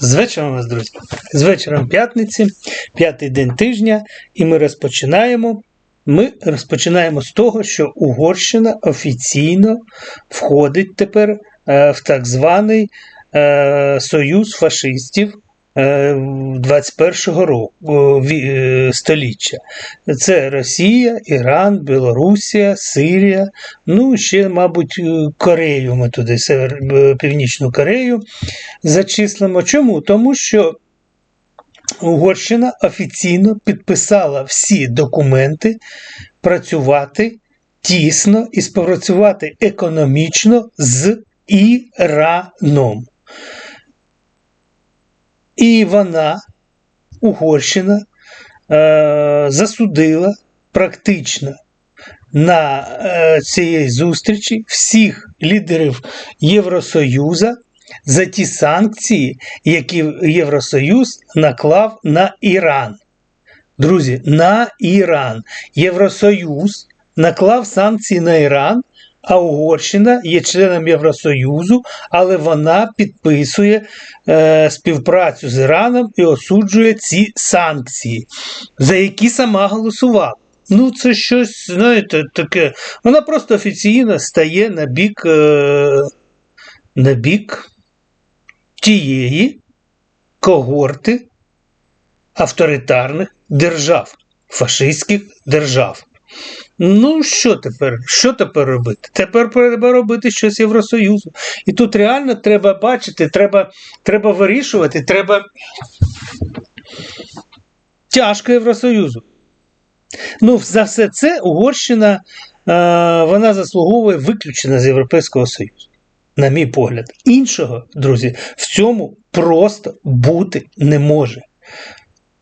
З вечором вас, друзі. З вечором п'ятниці, п'ятий день тижня, і ми розпочинаємо. Ми розпочинаємо з того, що Угорщина офіційно входить тепер е, в так званий е, Союз фашистів е, 21-го року о, ві- е, століття. Це Росія, Іран, Білорусія, Сирія, ну ще, мабуть, е, Корею ми туди, е, Північну Корею зачислимо. Чому? Тому що Угорщина офіційно підписала всі документи працювати тісно і співпрацювати економічно з Іраном. І вона, Угорщина, е, засудила практично на е, цієї зустрічі всіх лідерів Євросоюзу за ті санкції, які Євросоюз наклав на Іран. Друзі, на Іран. Євросоюз наклав санкції на Іран, а Угорщина є членом Євросоюзу, але вона підписує е, співпрацю з Іраном і осуджує ці санкції, за які сама голосувала. Ну, це щось, знаєте, таке. Вона просто офіційно стає на бік, е, на бік тієї когорти авторитарних держав, фашистських держав. Ну, що тепер? Що тепер робити? Тепер треба робити щось Євросоюзу. І тут реально треба бачити, треба, треба вирішувати, треба тяжко Євросоюзу. Ну, за все це Угорщина е, вона заслуговує виключення з Європейського Союзу. На мій погляд. Іншого, друзі, в цьому просто бути не може.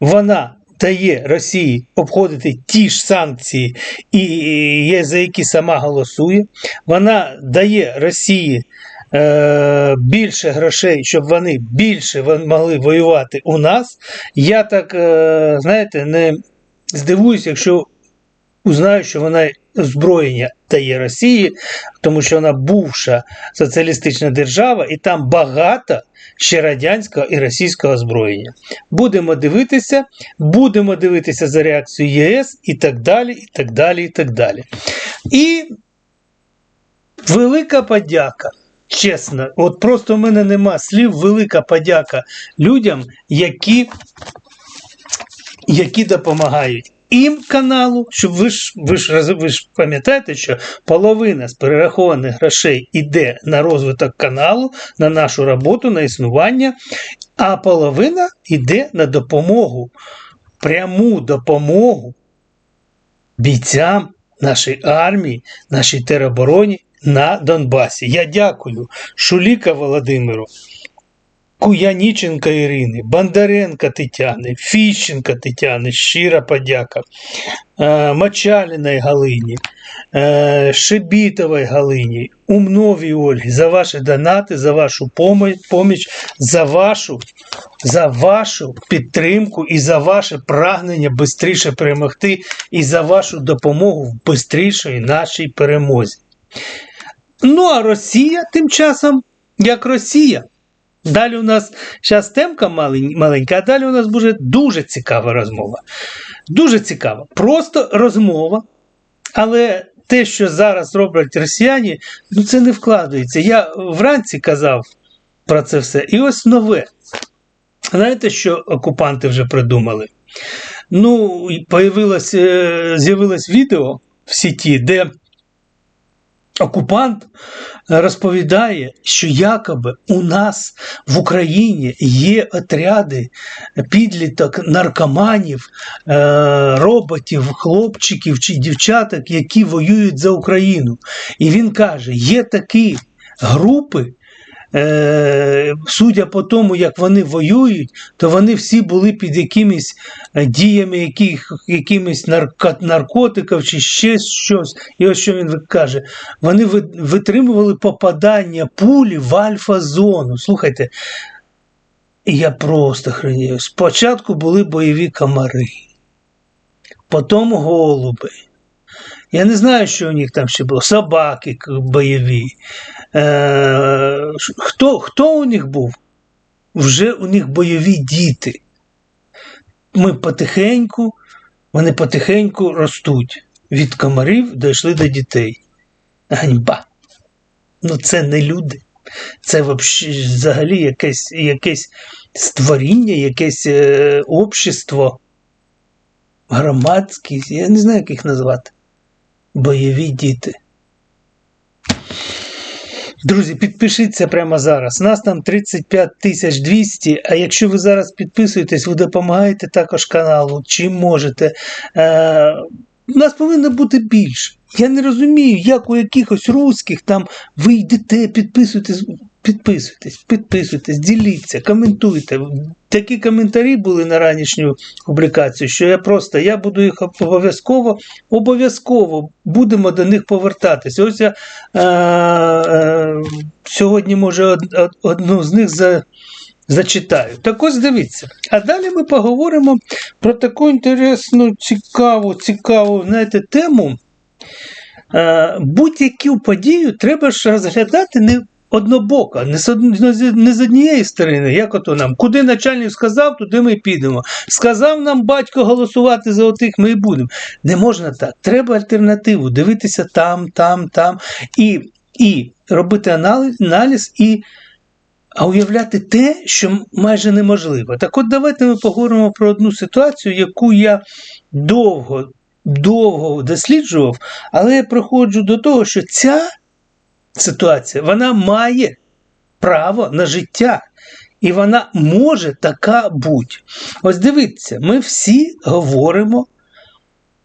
Вона дає Росії обходити ті ж санкції, і, і за які сама голосує. Вона дає Росії е, більше грошей, щоб вони більше могли воювати у нас. Я так, е, знаєте, не здивуюся, якщо узнаю, що вона озброєння дає Росії, тому що вона бувша соціалістична держава, і там багато ще радянського і російського озброєння. Будемо дивитися, будемо дивитися за реакцією ЄС і так далі, і так далі, і так далі. І велика подяка. Чесно, от просто в мене нема слів, велика подяка людям, які, які допомагають. Їм каналу, щоб ви ж ви ж ви ж пам'ятаєте, що половина з перерахованих грошей йде на розвиток каналу, на нашу роботу, на існування, а половина йде на допомогу, пряму допомогу бійцям нашої армії, нашій теробороні на Донбасі. Я дякую Шуліка Володимиру. Куяніченка Ірини, Бондаренка Тетяни, Фіщенка Тетяни, щира подяка, е, Мочаліної Галині, е, Шебітової Галині, Умновій Ольгі за ваші донати, за вашу поміч, за вашу, за вашу підтримку і за ваше прагнення швидше перемогти, і за вашу допомогу в швидшій нашій перемозі. Ну а Росія тим часом, як Росія. Далі у нас зараз темка маленька, а далі у нас буде дуже цікава розмова. Дуже цікава. Просто розмова. Але те, що зараз роблять росіяни, ну це не вкладається. Я вранці казав про це все. І ось нове. Знаєте, що окупанти вже придумали? Ну, е, з'явилось відео в сіті, де окупант розповідає, що якоби у нас в Україні є отряди підліток наркоманів, е, роботів, хлопчиків чи дівчаток, які воюють за Україну. І він каже: є такі групи. Е, судя по тому, як вони воюють, то вони всі були під якимись е, діями яких, якимись нарко, наркотиків чи ще щось. І ось що він каже: вони витримували попадання пулі в альфа-зону. Слухайте, я просто хренію. Спочатку були бойові комари, потім голуби. Я не знаю, що у них там ще було. Собаки бойові. Е, хто, хто у них був? вже у них бойові діти. Ми потихеньку, вони потихеньку ростуть. Від комарів дійшли до дітей. Ганьба. Ну це не люди. Це взагалі якесь, якесь створіння, якесь е, общество, громадськість, я не знаю, як їх назвати. Бойові діти. Друзі, підпишіться прямо зараз. Нас там 35 тисяч 200, а якщо ви зараз підписуєтесь, ви допомагаєте також каналу, чим можете. Е, нас повинно бути більше. Я не розумію, як у якихось русських там ви йдете, підписуєтесь, підписуйтесь, підписуйтесь, діліться, коментуйте. Такі коментарі були на ранішню публікацію, що я просто я буду їх обов'язково, обов'язково будемо до них повертатись. Ось я е, е, сьогодні, може, од, од- одну з них за, зачитаю. Так ось дивіться. А далі ми поговоримо про таку інтересну, цікаву, цікаву, знаєте, тему. Е, Будь-яку подію треба ж розглядати не з, не з- однієї сторони, як ото нам. Куди начальник сказав, туди ми підемо. Сказав нам батько голосувати за отих, ми і будемо. Не можна так. Треба альтернативу, дивитися там, там, там. І, і робити аналіз, аналіз і а уявляти те, що майже неможливо. Так от давайте ми поговоримо про одну ситуацію, яку я довго, довго досліджував, але я приходжу до того, що ця ситуація вона має право на життя. І вона може така бути. Ось дивіться, ми всі говоримо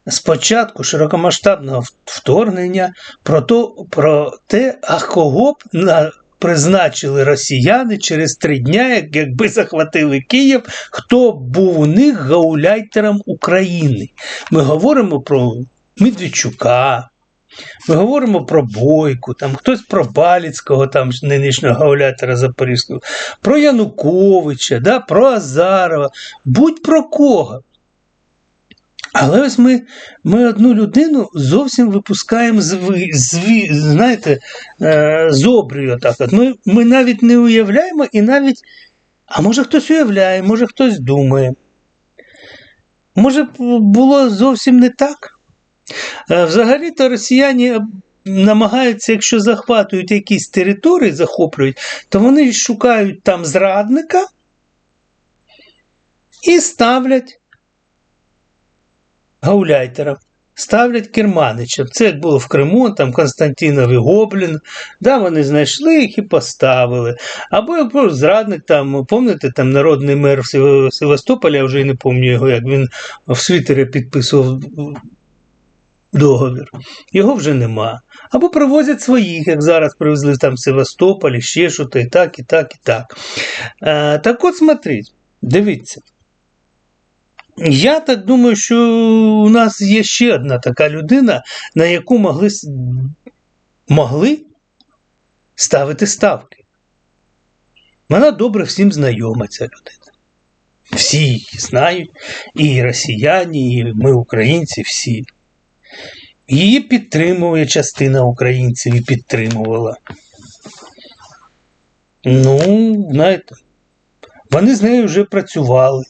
спочатку широкомасштабного вторгнення про, то, про те, а кого б на, призначили росіяни через три дня, як, якби захватили Київ, хто був у них гауляйтером України. Ми говоримо про Медведчука, ми говоримо про Бойку, там хтось про Баліцького, там нинішнього гауляйтера Запорізького, про Януковича, да, про Азарова, будь про кого. Але ось ми, ми одну людину зовсім випускаємо з, з, знаєте, е, з обрію. Так от. Ми, ми навіть не уявляємо і навіть, а може хтось уявляє, може хтось думає. Може, було зовсім не так. Е, Взагалі-то росіяни намагаються, якщо захватують якісь території, захоплюють, то вони шукають там зрадника і ставлять гауляйтера, ставлять керманича. Це як було в Криму, там Константинов і Гоблін. Да, вони знайшли їх і поставили. Або або зрадник, там, пам'ятаєте, там народний мер Севастополя, я вже й не пам'ятаю його, як він в світері підписував договір. Його вже нема. Або привозять своїх, як зараз привезли там в Севастополь, і ще що то і так, і так, і так. Е, так от смотрите, дивіться. Я так думаю, що у нас є ще одна така людина, на яку могли, могли ставити ставки. Вона добре всім знайома, ця людина. Всі її знають, і росіяни, і ми, українці, всі. Її підтримує частина українців і підтримувала. Ну, знаєте, вони з нею вже працювали.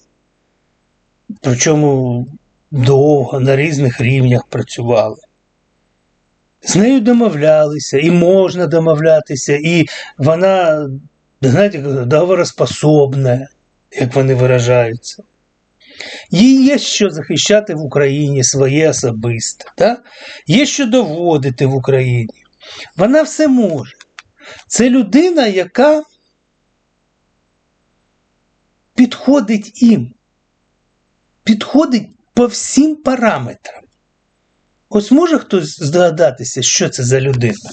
Причому довго на різних рівнях працювали. З нею домовлялися, і можна домовлятися, і вона, знаєте, договороспособна, як вони виражаються. Їй є що захищати в Україні своє особисте, так? є що доводити в Україні. Вона все може. Це людина, яка підходить їм підходить по всім параметрам. Ось може хтось здогадатися, що це за людина?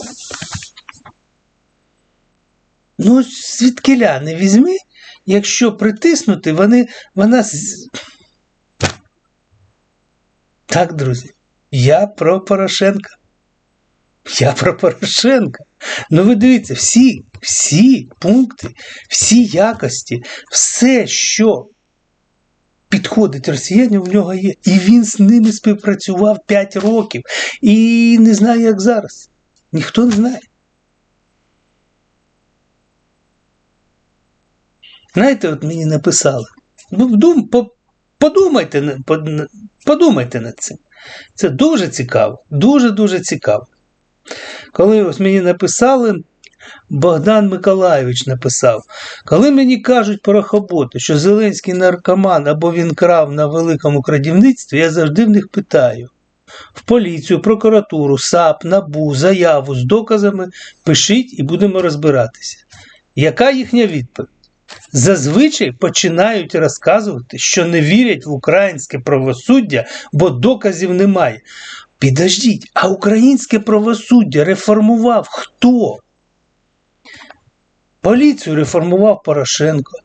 Ну, звідкиля не візьми, якщо притиснути, вони, вона. Так, друзі, я про Порошенка. Я про Порошенка. Ну ви дивіться, всі, всі пункти, всі якості, все, що підходить росіянам, в нього є. І він з ними співпрацював 5 років. І не знає, як зараз. Ніхто не знає. Знаєте, от мені написали. Ну, подумайте, подумайте над цим. Це дуже цікаво, дуже-дуже цікаво. Коли ось мені написали, Богдан Миколайович написав, коли мені кажуть порохоботи, що Зеленський наркоман або він крав на великому крадівництві, я завжди в них питаю. В поліцію, прокуратуру, САП, НАБУ, заяву з доказами пишіть і будемо розбиратися. Яка їхня відповідь? Зазвичай починають розказувати, що не вірять в українське правосуддя, бо доказів немає. Підождіть, а українське правосуддя реформував хто? Поліцію реформував Порошенко.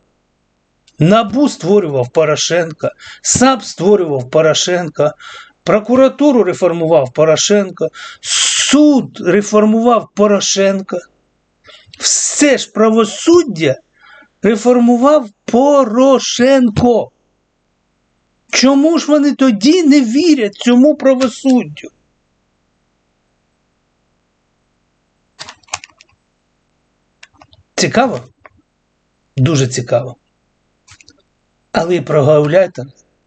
Набу створював Порошенко, САП створював Порошенко, прокуратуру реформував Порошенко, суд реформував Порошенко. Все ж правосуддя реформував Порошенко. Чому ж вони тоді не вірять цьому правосуддю? Цікаво? Дуже цікаво. Але і про гауляйтер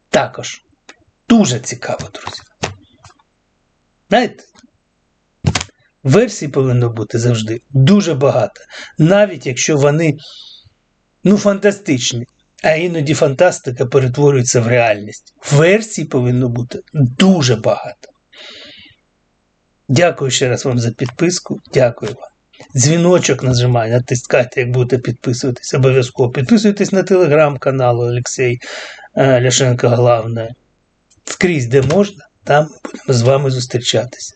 також дуже цікаво, друзі. Знаєте, версій повинно бути завжди дуже багато. Навіть якщо вони ну, фантастичні, а іноді фантастика перетворюється в реальність. Версій повинно бути дуже багато. Дякую ще раз вам за підписку. Дякую вам. Дзвіночок нажимай, натискайте, як будете підписуватись. Обов'язково підписуйтесь на телеграм-канал Олексій е, Ляшенко Главне. Скрізь, де можна, там будемо з вами зустрічатися.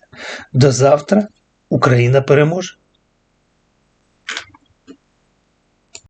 До завтра. Україна переможе!